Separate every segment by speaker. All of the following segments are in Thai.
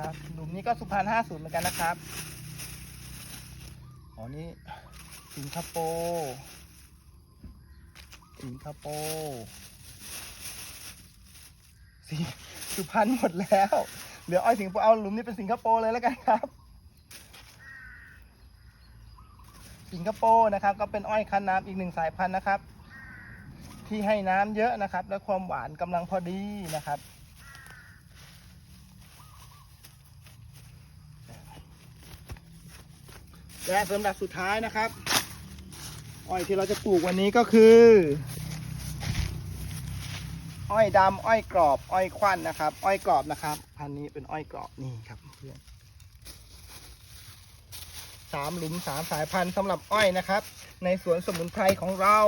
Speaker 1: นะครับหลุมนี้ก็สุพรรณห้าศูนย์เหมือนกันนะครับอ๋อนี่สิงคโปร์สิงคโปร์สิสุพรรณหมดแล้วเหลืออ้อยสิงคโปร์เอาหลุมนี้เป็นสิงคโปร์เลยแล้วกันครับ สิงคโปร์นะครับ ก็เป็นอ้อยคั้นน้ำอีกหนึ่งสายพันธุ์นะครับ ที่ให้น้ำเยอะนะครับ และความหวานกำลังพอดีนะครับ และสำหรับสุดท้ายนะครับ อ้อยที่เราจะปลูกวันนี้ก็คือ อ้อยดำอ้อยกรอบ อ้อยควันนะครับ อ้อยกรอบนะครับ พันนี้เป็นอ้อยกรอบนี่ครับเพื่อนสามหลุมสามสายพันธุ์สำหรับอ้อยนะครับ ในสวนสมุนไพรของเรา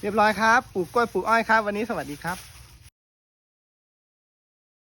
Speaker 1: เรียบร้อยครับ ปลูกกล้วยปลูกอ้อยครับ วันนี้สวัสดีครับ